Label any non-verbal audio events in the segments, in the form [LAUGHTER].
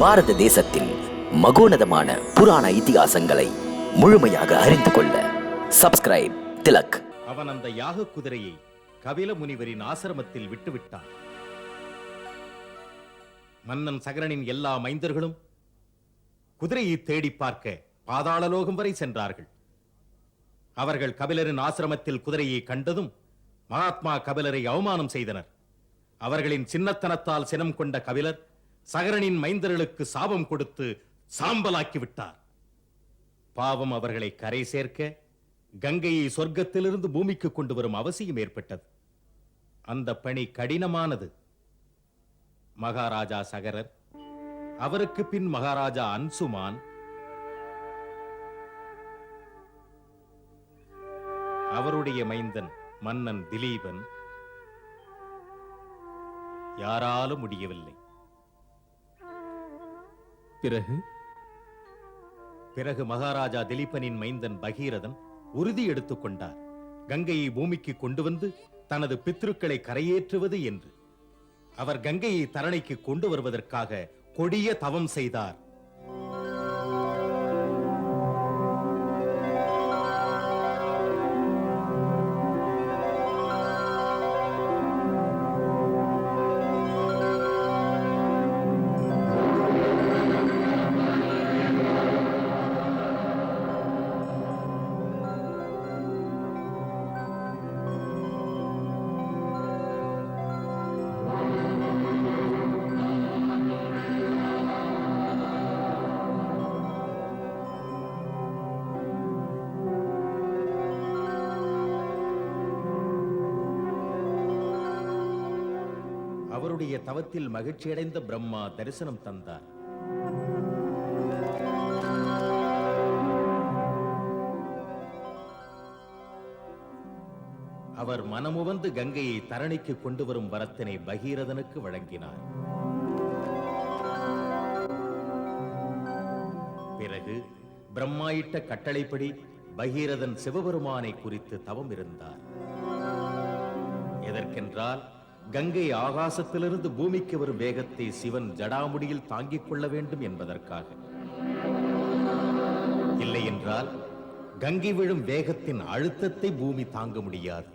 பாரத தேசத்தின் மகோனதமான புராண இதிகாசங்களை முழுமையாக அறிந்து கொள்ள சப்ஸ்கிரைப் திலக். அவன் அந்த யாக குதிரையை கபில முனிவரின் ஆசிரமத்தில் விட்டுவிட்டான். மன்னன் சகரனின் எல்லா மைந்தர்களும் குதிரையை தேடி பார்க்க பாதாளலோகம் வரை சென்றார்கள். அவர்கள் கபிலரின் ஆசிரமத்தில் குதிரையை கண்டதும் மகாத்மா கபிலரை அவமானம் செய்தனர். அவர்களின் சின்னத்தனத்தால் சினம் கொண்ட கபிலர் சகரனின் மைந்தர்களுக்கு சாபம் கொடுத்து சாம்பலாக்கி விட்டார் பாவம் அவர்களை கரை சேர்க்க கங்கையை சொர்க்கத்திலிருந்து பூமிக்கு கொண்டு வரும் அவசியம் ஏற்பட்டது. அந்த பணி கடினமானது. மகாராஜா சகரர் அவருக்கு பின் மகாராஜா அன்சுமான். அவருடைய மைந்தன் மன்னன் திலீபன். யாராலும் முடியவில்லை. பிறகு? பிறகு மகாராஜா திலீபனின் மைந்தன் பகீரதன் உறுதி எடுத்துக் கொண்டார். கங்கையை பூமிக்கு கொண்டு வந்து தனது பித்ருக்களை கரையேற்றுவது என்று. அவர் கங்கையை தரணைக்கு கொண்டு வருவதற்காக கொடிய தவம் செய்தார். அவருடைய தவத்தில் மகிழ்ச்சியடைந்த பிரம்மா தரிசனம் தந்தார். அவர் மனமுவந்து கங்கையை தரணிக்கு கொண்டு வரும் வரத்தினை பகீரதனுக்கு வழங்கினார். பிறகு பிரம்மாயிட்ட கட்டளைப்படி பகீரதன் சிவபெருமானை குறித்து தவம் இருந்தார். எதற்கென்றால் கங்கை ஆகாசத்திலிருந்து பூமிக்கு வரும் வேகத்தை சிவன் ஜடாமுடியில் தாங்கிக் கொள்ள வேண்டும் என்பதற்காக. இல்லை என்றால் கங்கை விழும் வேகத்தின் அழுத்தத்தை பூமி தாங்க முடியாது.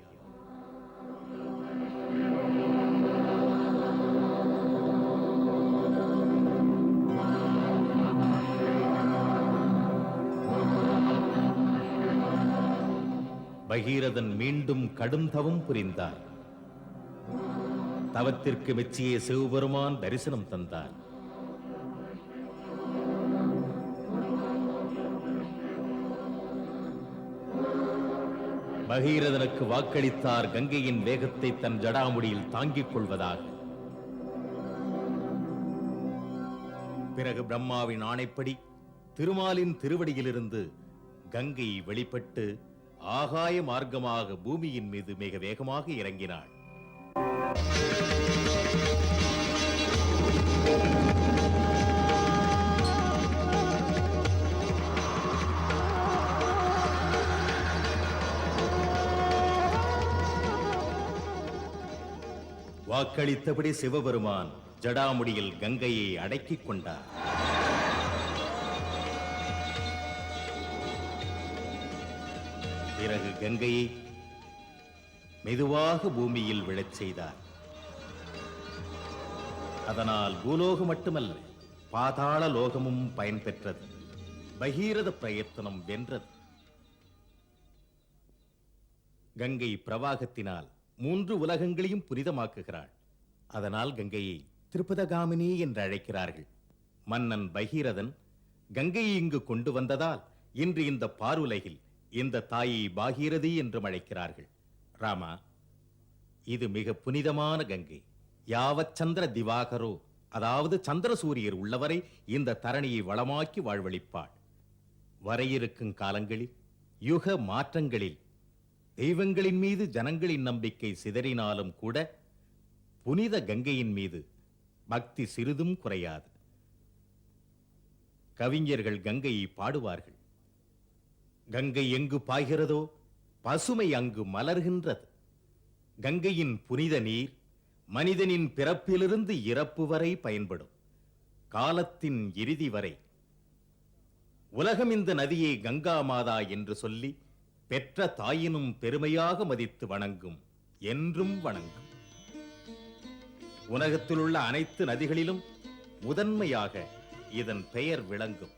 பகீரதன் மீண்டும் கடும் தவம் புரிந்தார். தவத்திற்கு மெச்சிய சிவபெருமான் தரிசனம் தந்தார். பகீரதனுக்கு வாக்களித்தார் கங்கையின் வேகத்தை தன் ஜடாமுடியில் தாங்கிக் கொள்வதாக. பிறகு பிரம்மாவின் ஆணைப்படி திருமாலின் திருவடியிலிருந்து கங்கை வெளிப்பட்டு ஆகாய மார்க்கமாக பூமியின் மீது மிக வேகமாக இறங்கினாள். வாக்களித்தபடி சிவபெருமான் ஜடாமுடியில் கங்கையை அடக்கிக் கொண்டார். பிறகு கங்கையை மெதுவாக பூமியில் விழச் செய்தார். அதனால் பூலோகம் மட்டுமல்ல பாதாள லோகமும் பயன்பெற்றது. பகீரத பிரயத்தனம் வென்றது. கங்கை பிரவாகத்தினால் மூன்று உலகங்களையும் புனிதமாக்குகிறாள். அதனால் கங்கையை திருப்பதகாமினி என்று அழைக்கிறார்கள். மன்னன் பகீரதன் கங்கையை இங்கு கொண்டு வந்ததால் இன்று இந்த பாருலகில் இந்த தாயை பாகீரதி என்றும் அழைக்கிறார்கள். ராமா இது மிக புனிதமான கங்கை. யாவத் சந்திர திவாகரோ அதாவது சந்திர சூரியர் உள்ளவரை இந்த தரணியை வளமாக்கி வாழ்வழிப்பாள் வரையிருக்கும் காலங்களில் யுக மாற்றங்களில் தெய்வங்களின் மீது ஜனங்களின் நம்பிக்கை சிதறினாலும் கூட புனித கங்கையின் மீது பக்தி சிறிதும் குறையாது. கவிஞர்கள் கங்கையை பாடுவார்கள். கங்கை எங்கு பாய்கிறதோ பசுமை அங்கு மலர்கின்றது. கங்கையின் புனித நீர் மனிதனின் பிறப்பிலிருந்து இறப்பு வரை பயன்படும். காலத்தின் இறுதி வரை. உலகம் இந்த நதியை கங்கா மாதா என்று சொல்லி பெற்ற தாயினும் பெருமையாக மதித்து வணங்கும் என்றும் வணங்கும். உலகத்திலுள்ள அனைத்து நதிகளிலும் முதன்மையாக இதன் பெயர் விளங்கும்.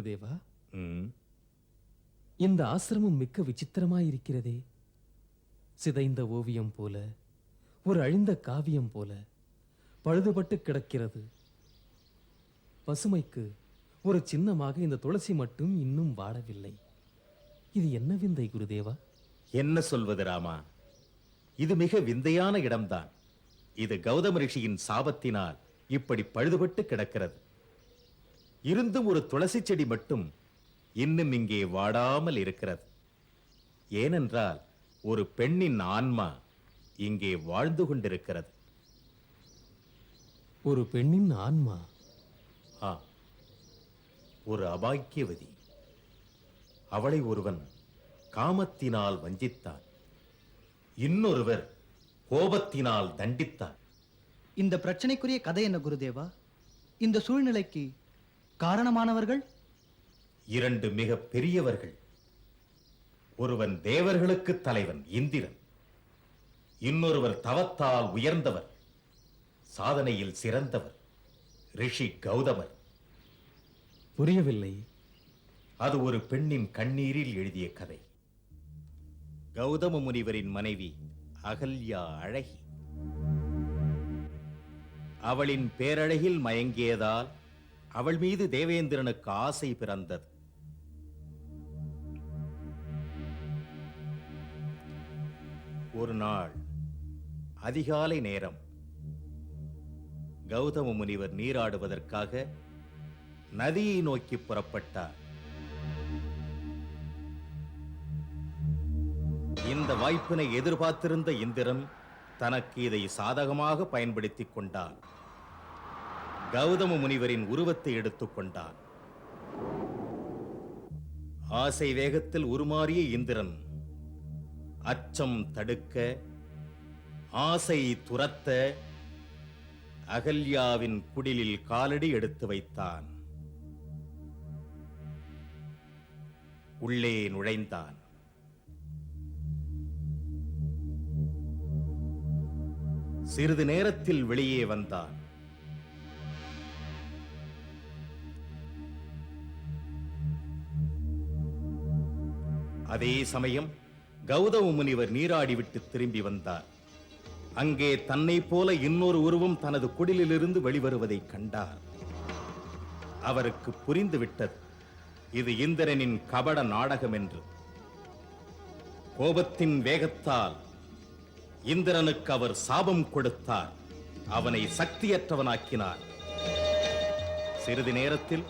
குருதேவா இந்த ஆசிரமம் மிக்க விசித்திரமாயிருக்கிறதே. சிதைந்த ஓவியம் போல ஒரு அழிந்த காவியம் போல பழுதுபட்டு கிடக்கிறது. பசுமைக்கு ஒரு சின்னமாக இந்த துளசி மட்டும் இன்னும் வாடவில்லை. இது என்ன விந்தை குருதேவா? என்ன சொல்வது ராமா? இது மிக விந்தையான இடம்தான். இது கௌதம ரிஷியின் சாபத்தினால் இப்படி பழுதுபட்டு கிடக்கிறது. இருந்தும் ஒரு துளசி செடி மட்டும் இன்னும் இங்கே வாடாமல் இருக்கிறது. ஏனென்றால் ஒரு பெண்ணின் ஆன்மா இங்கே வாழ்ந்து கொண்டிருக்கிறது. ஒரு பெண்ணின் ஆன்மா? ஆ ஒரு அபாக்கியவதி. அவளை ஒருவன் காமத்தினால் வஞ்சித்தான். இன்னொருவர் கோபத்தினால் தண்டித்தார் இந்த பிரச்சனைக்குரிய கதை என்ன குருதேவா? இந்த சூழ்நிலைக்கு காரணமானவர்கள்? இரண்டு மிக பெரியவர்கள். ஒருவன் தேவர்களுக்கு தலைவன் இந்திரன். இன்னொருவர் தவத்தால் உயர்ந்தவர் சாதனையில் சிறந்தவர் ரிஷி கௌதமர். புரியவில்லை. அது ஒரு பெண்ணின் கண்ணீரில் எழுதிய கதை. கௌதம முனிவரின் மனைவி அகல்யா அழகி. அவளின் பேரழகில் மயங்கியதால் அவள் மீது தேவேந்திரனுக்கு ஆசை பிறந்தது. ஒரு நாள் அதிகாலை நேரம் கௌதம முனிவர் நீராடுவதற்காக நதியை நோக்கி புறப்பட்டார். இந்த வாய்ப்பினை எதிர்பார்த்திருந்த இந்திரன் தனக்கு இதை சாதகமாக பயன்படுத்திக் கொண்டான். கௌதம முனிவரின் உருவத்தை எடுத்துக் கொண்டான். ஆசை வேகத்தில் உருமாறிய இந்திரன் அச்சம் தடுக்க ஆசை துரத்த அகல்யாவின் குடிலில் காலடி எடுத்து வைத்தான். உள்ளே நுழைந்தான். சிறிது நேரத்தில் வெளியே வந்தான். அதே சமயம் கௌதம முனிவர் நீராடிவிட்டு திரும்பி வந்தார். அங்கே தன்னைப் போல இன்னொரு உருவம் தனது குடிலிலிருந்து வெளிவருவதைக் கண்டார். அவருக்கு புரிந்துவிட்டது இது இந்திரனின் கபட நாடகம் என்று கோபத்தின் வேகத்தால் இந்திரனுக்கு அவர் சாபம் கொடுத்தார் அவனை சக்தியற்றவனாக்கினார். சிறிது நேரத்தில்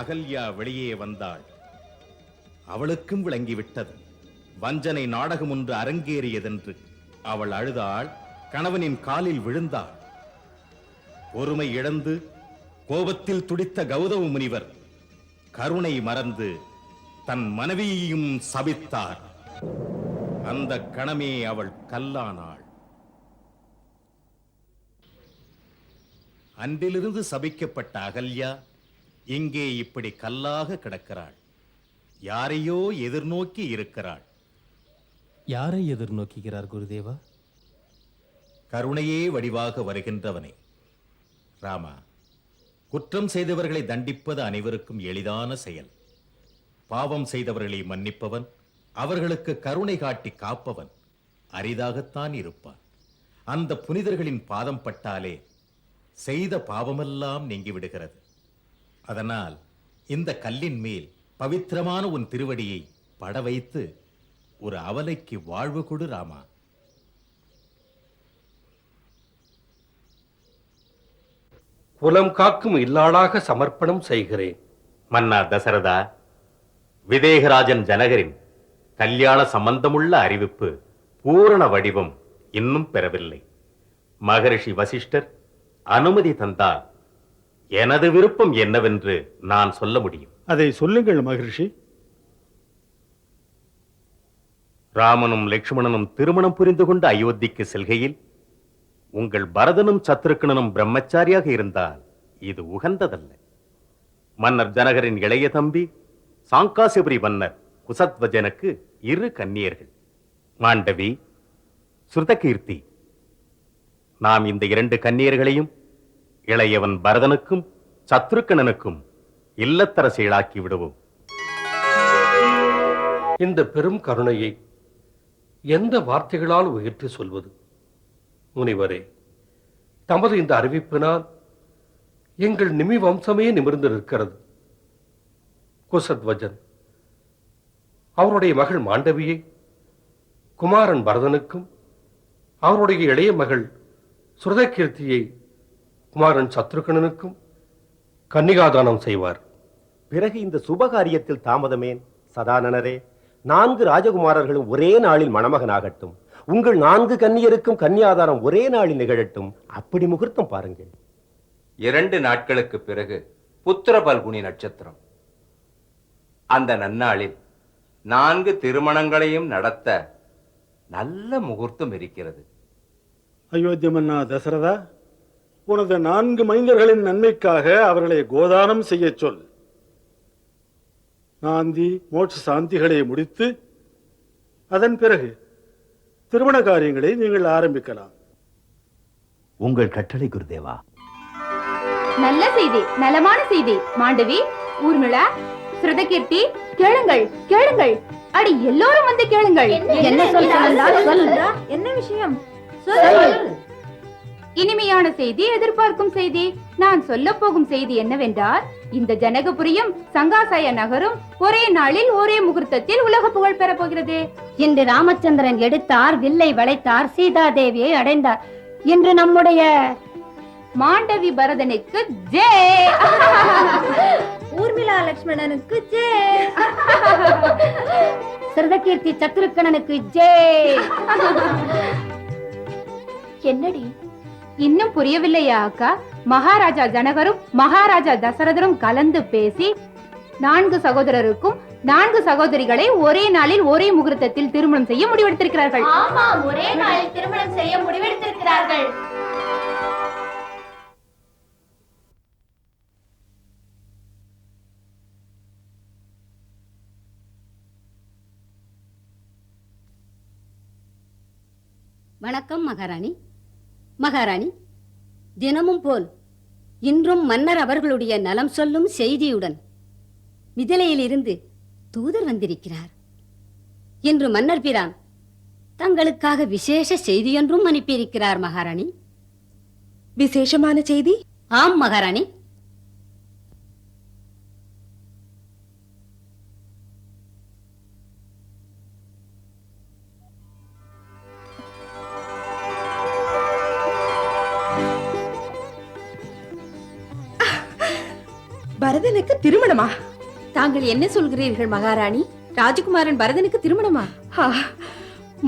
அகல்யா வெளியே வந்தாள். அவளுக்கும் விளங்கிவிட்டது. வஞ்சனை நாடகம் ஒன்று அரங்கேறியதென்று அவள் அழுதாள் கணவனின் காலில் விழுந்தாள். பொறுமை இழந்து கோபத்தில் துடித்த கௌதம முனிவர் கருணை மறந்து தன் மனைவியையும் சபித்தார். அந்த கணமே அவள் கல்லானாள். அன்றிலிருந்து சபிக்கப்பட்ட அகல்யா இங்கே இப்படி கல்லாக கிடக்கிறாள். யாரையோ எதிர்நோக்கி இருக்கிறாள். யாரை எதிர்நோக்குகிறார் குருதேவா? கருணையே வடிவாக வருகின்றவனே. ராமா குற்றம் செய்தவர்களை தண்டிப்பது அனைவருக்கும் எளிதான செயல். பாவம் செய்தவர்களை மன்னிப்பவன் அவர்களுக்கு கருணை காட்டி காப்பவன் அரிதாகத்தான் இருப்பான். அந்த புனிதர்களின் பாதம் பட்டாலே செய்த பாவமெல்லாம் நீங்கிவிடுகிறது. அதனால் இந்த கல்லின் மேல் பவித்திரமான உன் திருவடியை பட வைத்து ஒரு அவலைக்கு வாழ்வு கொடு ராமா. குலம் காக்கும் இல்லாளாக சமர்ப்பணம் செய்கிறேன். மன்னா தசரதா விதேகராஜன் ஜனகரின் கல்யாண சம்பந்தமுள்ள அறிவிப்பு பூரண வடிவம் இன்னும் பெறவில்லை. மகரிஷி வசிஷ்டர் அனுமதி தந்தால் எனது விருப்பம் என்னவென்று நான் சொல்ல முடியும். அதை சொல்லுங்கள் மகிழ்ச்சி ராமனும் லக்ஷ்மணனும் திருமணம் புரிந்து கொண்டு அயோத்திக்கு செல்கையில் உங்கள் பரதனும் சத்ருக்கணனும் பிரம்மச்சாரியாக இருந்தால் இது உகந்ததல்ல. மன்னர் ஜனகரின் இளைய தம்பி சாங்காசிபுரி மன்னர் குசத்வஜனுக்கு இரு கன்னியர்கள். மாண்டவி சுருதகீர்த்தி நாம் இந்த இரண்டு கன்னியர்களையும் இளையவன் பரதனுக்கும் சத்ருக்கணனுக்கும் இல்லத்தரசியலாக்கி விடுவோம். இந்த பெரும் கருணையை எந்த வார்த்தைகளால் உயர்த்தி சொல்வது? முனிவரே தமது இந்த அறிவிப்பினால் எங்கள் நிமி வம்சமே நிமிர்ந்து நிற்கிறது. குசத்வஜன் அவருடைய மகள் மாண்டவியை குமாரன் பரதனுக்கும் அவருடைய இளைய மகள் சுரதகீர்த்தியை குமாரன் சத்ருகணனுக்கும் கன்னிகாதானம் செய்வார். பிறகு இந்த சுபகாரியத்தில் தாமதமேன்? சதானனரே நான்கு ராஜகுமாரர்களும் ஒரே நாளில் மணமகனாகட்டும். உங்கள் நான்கு கன்னியருக்கும் கன்னியாதாரம் ஒரே நாளில் நிகழட்டும். அப்படி முகூர்த்தம் பாருங்கள். இரண்டு நாட்களுக்கு பிறகு புத்திர பல்குனி நட்சத்திரம். அந்த நன்னாளில் நான்கு திருமணங்களையும் நடத்த நல்ல முகூர்த்தம் இருக்கிறது. அயோத்திய மன்னா தசரதா உனது நான்கு மைந்தர்களின் நன்மைக்காக அவர்களை கோதானம் செய்யச் சொல். நாந்தி மோட்ச சாந்திகளை முடித்து அதன் பிறகு திருமண காரியங்களை நீங்கள் ஆரம்பிக்கலாம். உங்கள் கட்டளை குருதேவா? நல்ல செய்தி நலமான செய்தி. மாண்டவி ஊர்மிளா ஸ்ருதகீர்த்தி கேளுங்கள் கேளுங்கள். அடி எல்லோரும் வந்து கேளுங்கள். என்ன சொல்ல என்ன விஷயம்? இனிமையான செய்தி எதிர்பார்க்கும் செய்தி. நான் சொல்ல போகும் செய்தி என்னவென்றால் இந்த ஜனகபுரியும் சங்காசய நகரும் ஒரே நாளில் ஒரே முகூர்த்தத்தில் உலக புகழ் பெறப் போகிறது. இன்று ராமச்சந்திரன் எடுத்தார் வில்லை வளைத்தார் சீதா தேவியை அடைந்தார். இன்று நம்முடைய மாண்டவி பரதனுக்கு ஜே. [LAUGHS] ஊர்மிளா லட்சுமணனுக்கு ஜே. [LAUGHS] சிறதகீர்த்தி சத்ருக்கணனுக்கு ஜே. [LAUGHS] என்னடி? இன்னும் புரியவில்லையா அக்கா? மகாராஜா ஜனகரும் மகாராஜா தசரதரும் கலந்து பேசி நான்கு சகோதரருக்கும் நான்கு சகோதரிகளை ஒரே நாளில் ஒரே முகூர்த்தத்தில் திருமணம் செய்ய முடிவெடுத்திருக்கிறார்கள். ஆமாம் ஒரே நாளில் திருமணம் செய்ய முடிவெடுத்திருக்கிறார்கள். வணக்கம் மகாராணி. மகாராணி தினமும் போல் இன்றும் மன்னர் அவர்களுடைய நலம் சொல்லும் செய்தியுடன் மிதிலையிலிருந்து தூதர் வந்திருக்கிறார் இன்று மன்னர் பிரான் தங்களுக்காக விசேஷ செய்தியொன்றும் அனுப்பியிருக்கிறார் மகாராணி. விசேஷமான செய்தி? ஆம் மகாராணி. திருமணமா? தாங்கள் என்ன சொல்கிறீர்கள் மகாராணி? ராஜகுமாரன் பரதனுக்கு திருமணமா?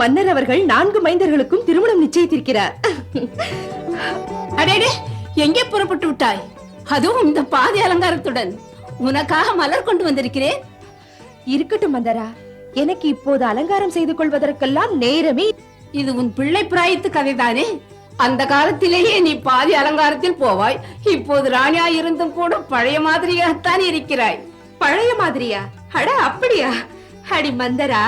மன்னர் அவர்கள் நான்கு மைந்தர்களுக்கும் திருமணம் நிச்சயித்திருக்கிறார். அடேடே எங்கே புறப்பட்டு விட்டாய்? அதுவும் இந்த பாதி அலங்காரத்துடன். உனக்காக மலர் கொண்டு வந்திருக்கிறேன். இருக்கட்டும் மந்தரா எனக்கு இப்போது அலங்காரம் செய்து கொள்வதற்கெல்லாம் நேரமே இது உன் பிள்ளை பிராயத்து கதைதானே? அந்த காலத்திலேயே நீ பாதி அலங்காரத்தில் போவாய். இப்போது ராணியா இருந்தும் கூட பழைய மாதிரியாகத்தான் இருக்கிறாய். பழைய மாதிரியா? அட அப்படியா? அடி மந்தரா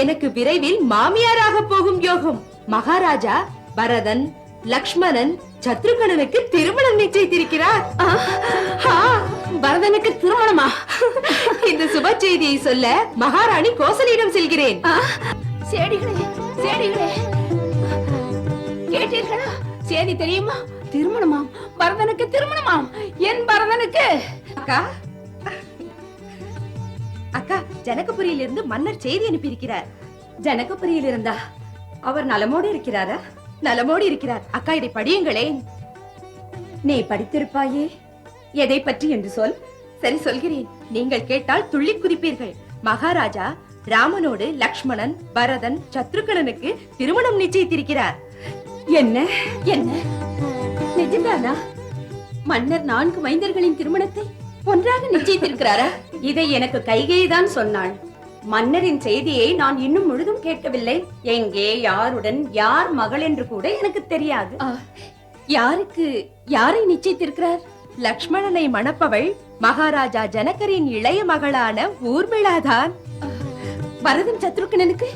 எனக்கு விரைவில் மாமியாராக போகும் யோகம். மகாராஜா பரதன் லக்ஷ்மணன் சத்ருகணனுக்கு திருமணம் நிச்சயித்திருக்கிறார். பரதனுக்கு திருமணமா? இந்த சுப செய்தியை சொல்ல மகாராணி கோசலியிடம் செல்கிறேன். சேடிகளே சேடிகளே. கேட்டீர்களா? செய்தி தெரியுமா? திருமணமாம். பரதனுக்கு திருமணமாம். என் பரதனுக்கு. அக்கா. அக்கா ஜனகபுரியிலிருந்து இருந்து மன்னர் செய்தி அனுப்பியிருக்கிறார். ஜனகபுரியில் இருந்தா? அவர் நலமோடு இருக்கிறாரா? நலமோடு இருக்கிறார். அக்கா இதை படியுங்களேன். நீ படித்திருப்பாயே? எதை பற்றி என்று சொல். சரி சொல்கிறேன். நீங்கள் கேட்டால் துள்ளி குதிப்பீர்கள். மகாராஜா ராமனோடு லக்ஷ்மணன் பரதன் சத்ருகனனுக்கு திருமணம் நிச்சயித்திருக்கிறார். என்ன என்ன? நிஜம்தானா மன்னர் நான்கு மைந்தர்களின் திருமணத்தை ஒன்றாக நிச்சயித்திருக்கிறாரா? இதை எனக்கு கைகேதான் சொன்னாள். மன்னரின் செய்தியை நான் இன்னும் முழுதும் கேட்கவில்லை. எங்கே யாருடன் யார் மகள் என்று கூட எனக்கு தெரியாது. யாருக்கு யாரை நிச்சயித்திருக்கிறார்? லக்ஷ்மணனை மணப்பவள் மகாராஜா ஜனகரின் இளைய மகளான ஊர்மிளாதான். பரதன் சத்ருக்கனனுக்கு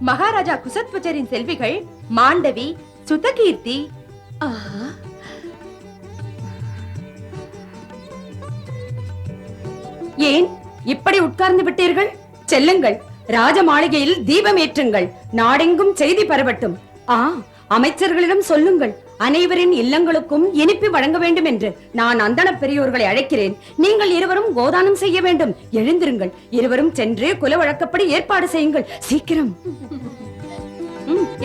மகாராஜா குசத்வஜரின் செல்விகள் மாண்டவி சுதகீர்த்தி ஆஹா ஏன் இப்படி உட்கார்ந்து விட்டீர்கள்? செல்லுங்கள். ராஜ மாளிகையில் தீபம் ஏற்றுங்கள். நாடெங்கும் செய்தி பரவட்டும். ஆ அமைச்சர்களிடம் சொல்லுங்கள். அனைவரின் இல்லங்களுக்கும் இனிப்பு வழங்க வேண்டும் என்று நான் அந்தன பெரியோர்களை அழைக்கிறேன். நீங்கள் இருவரும் கோதானம் செய்ய வேண்டும். எழுந்திருங்கள். இருவரும் சென்று குல வழக்கப்படி ஏற்பாடு செய்யுங்கள். சீக்கிரம்.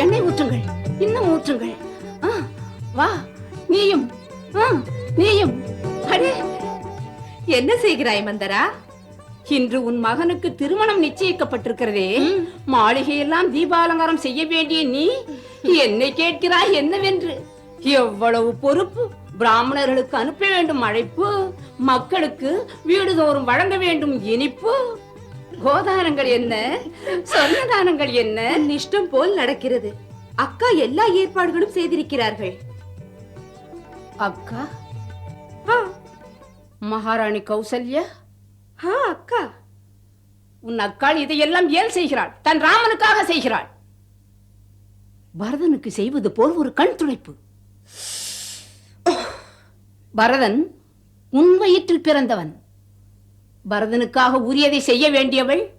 எண்ணெய் ஊற்றுங்கள். இன்னும் ஊற்றுங்கள் ஆ, வா நீயும் ஆ, நீயும். அடே! என்ன செய்கிறாய் மந்தரா? இன்று உன் மகனுக்கு திருமணம் நிச்சயிக்கப்பட்டிருக்கிறதே. மாளிகையெல்லாம் தீபாலங்காரம் செய்ய வேண்டிய நீ என்னை கேட்கிறாய் என்னவென்று? எவ்வளவு பொறுப்பு? பிராமணர்களுக்கு அனுப்ப வேண்டும் அழைப்பு? மக்களுக்கு வீடுதோறும் வழங்க வேண்டும் இனிப்பு? கோதானங்கள் என்ன? சொன்னதானங்கள் என்ன? இஷ்டம் போல் நடக்கிறது. அக்கா எல்லா ஏற்பாடுகளும் செய்திருக்கிறார்கள். அக்கா? மகாராணி கௌசல்யா? ஆ அக்கா. உன் அக்காள் இதையெல்லாம் ஏன் செய்கிறாள் தன் ராமனுக்காக செய்கிறாள். பரதனுக்கு செய்வது போல் ஒரு கண் துடைப்பு. பரதன் உன் வயிற்றில் பிறந்தவன். பரதனுக்காக உரியதை செய்ய வேண்டியவள்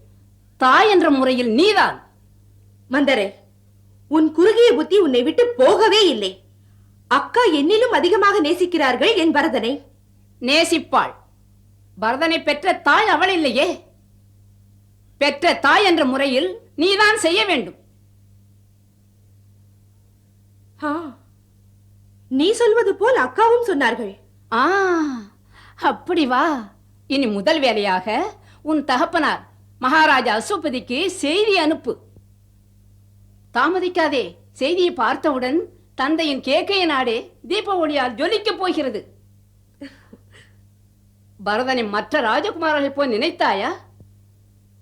தாய் என்ற முறையில் நீதான். மந்தரே உன் குறுகிய புத்தி உன்னை விட்டு போகவே இல்லை. அக்கா என்னிலும் அதிகமாக நேசிக்கிறார்கள் என் பரதனை. நேசிப்பாள். பரதனை பெற்ற தாய் அவள் இல்லையே. பெற்ற தாய் என்ற முறையில் நீதான் செய்ய வேண்டும். நீ சொல்வது போல் அக்காவும் சொன்னார்கள். ஆ அப்படி வா. இனி முதல் வேலையாக உன் தகப்பனார் மகாராஜா அசுபதிக்கு செய்தி அனுப்பு. தாமதிக்காதே. செய்தியை பார்த்தவுடன் தந்தையின் கேக்கைய நாடே தீப ஒளியால் ஜொலிக்கப் போகிறது. பரதனை மற்ற ராஜகுமாரர்கள் போய் நினைத்தாயா?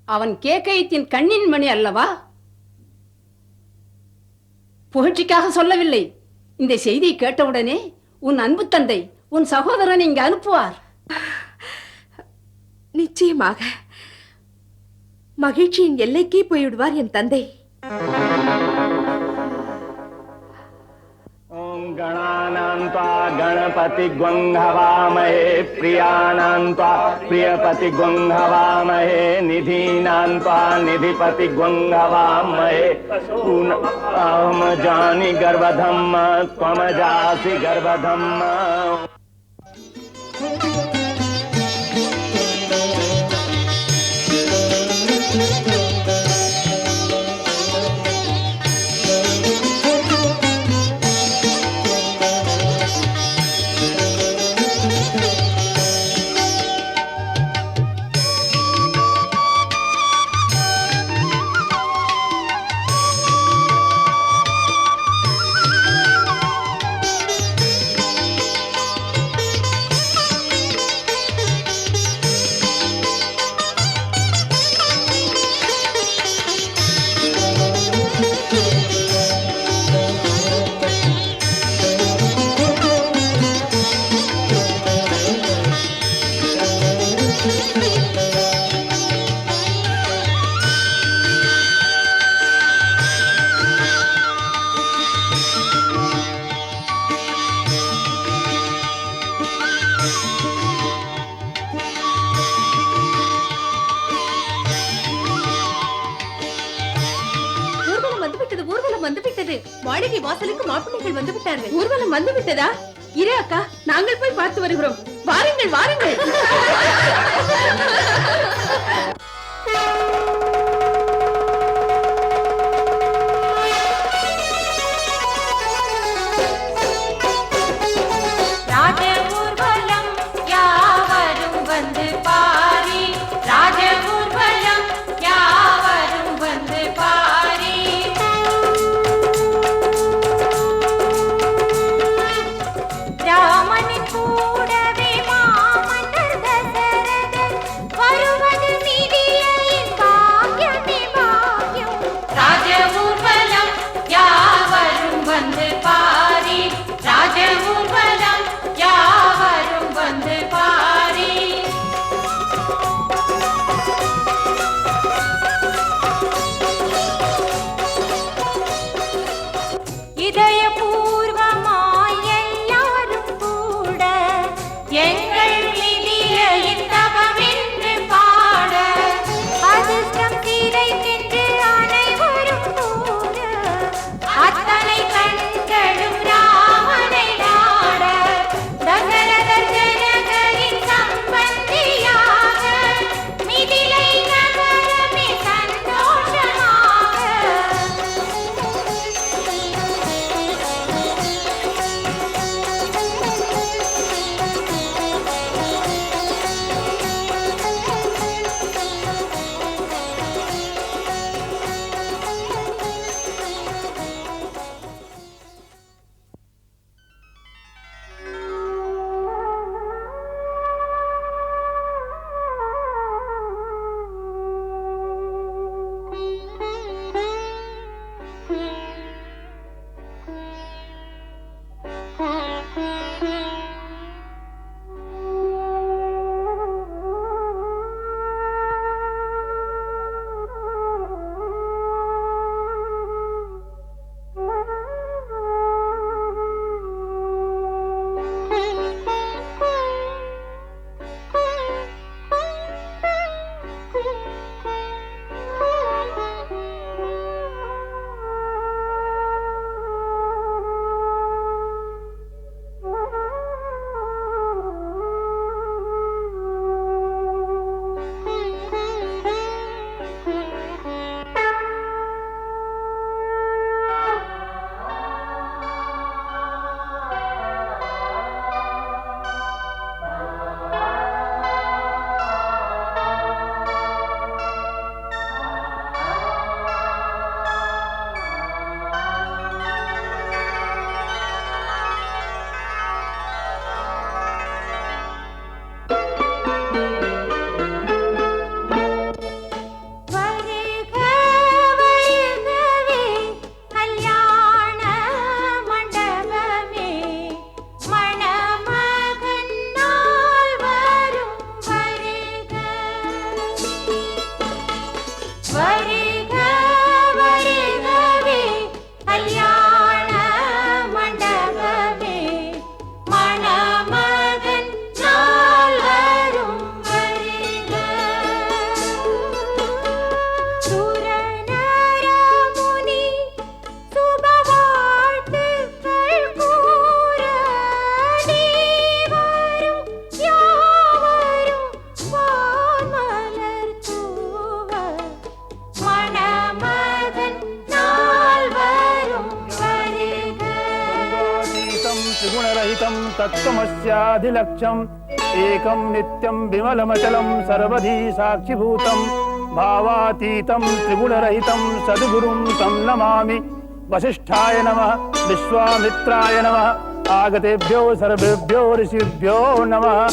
அவன் கேக்கயத்தின் கண்ணின் மணி அல்லவா? புகழ்ச்சிக்காக சொல்லவில்லை. இந்த செய்தியை கேட்டவுடனே உன் அன்பு தந்தை உன் சகோதரன் இங்கு அனுப்புவார். நிச்சயமாக. மகிழ்ச்சியின் எல்லைக்கே போய்விடுவார் என் தந்தை. गणानान्त्वा गणपतिगुङ्घवामहे प्रियानान्त्वा प्रियपतिगुङ्घवामहे निधीनान्त्वा निधिपतिगुङ्घवामहे अहं जानि गर्वधम्म त्वमजासि गर्वधम्म। மாளிகை வாசலுக்கு மாப்பிள்ளைகள் வந்து விட்டார்கள் ஊர்வலம் வந்து விட்டதா இரு அக்கா நாங்கள் போய் பார்த்து வருகிறோம். வாருங்கள் வாருங்கள். तत्तमस्याधिलक्ष्यम् एकं नित्यं विमलमचलं सर्वधी साक्षिभूतं भावातीतं त्रिगुणरहितं सद्गुरुं तं नमामि। वसिष्ठाय नमः, विश्वामित्राय नमः, आगतेभ्यो सर्वेभ्यो ऋषिभ्यो नमः।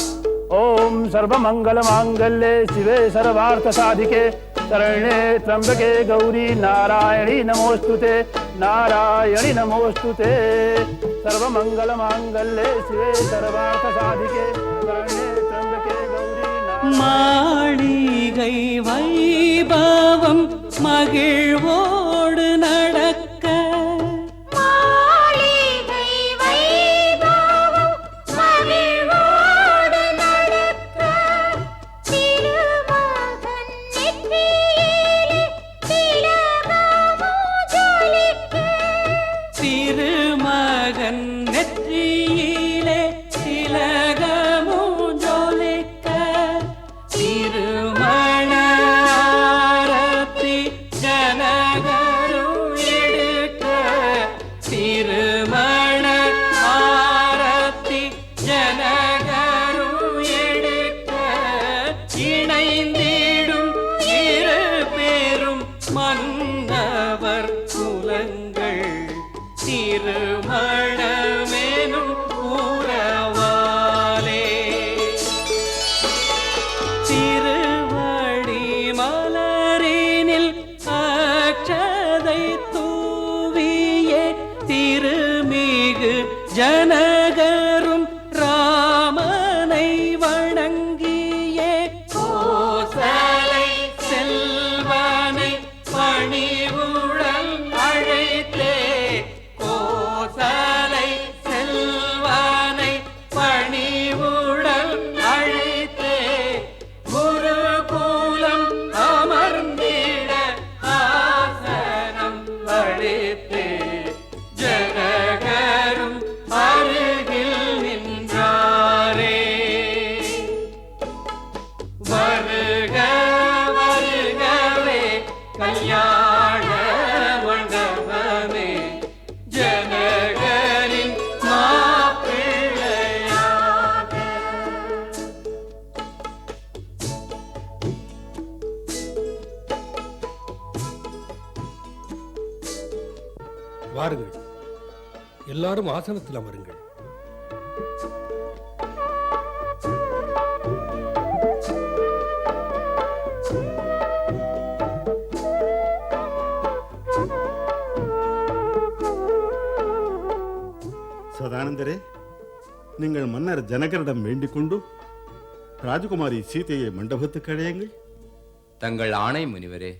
ॐ सर्वमङ्गलमाङ्गल्ये शिवे सर्वार्थसाधिके, शरण्ये त्र्यम्बके गौरी नारायणी नमोऽस्तु ते, नारायणि नमोऽस्तु ते। சர்வமங்கல மாங்கல்யே சிவே சர்வார்த்த சாதிகே திரம்பகே கௌரி மாளிகை வைபவம் மகிழ்வோ திரு. கல்யாண மண்டபமே ஜனகரின் எல்லாரும் ஆசனத்தில் அமருங்கள். மன்னர் ஜனகரிடம் வேண்டிக் கொண்டு ராஜகுமாரி சீதையை மண்டபத்துக்கு அழையுங்கள். தங்கள் ஆணை முனிவரே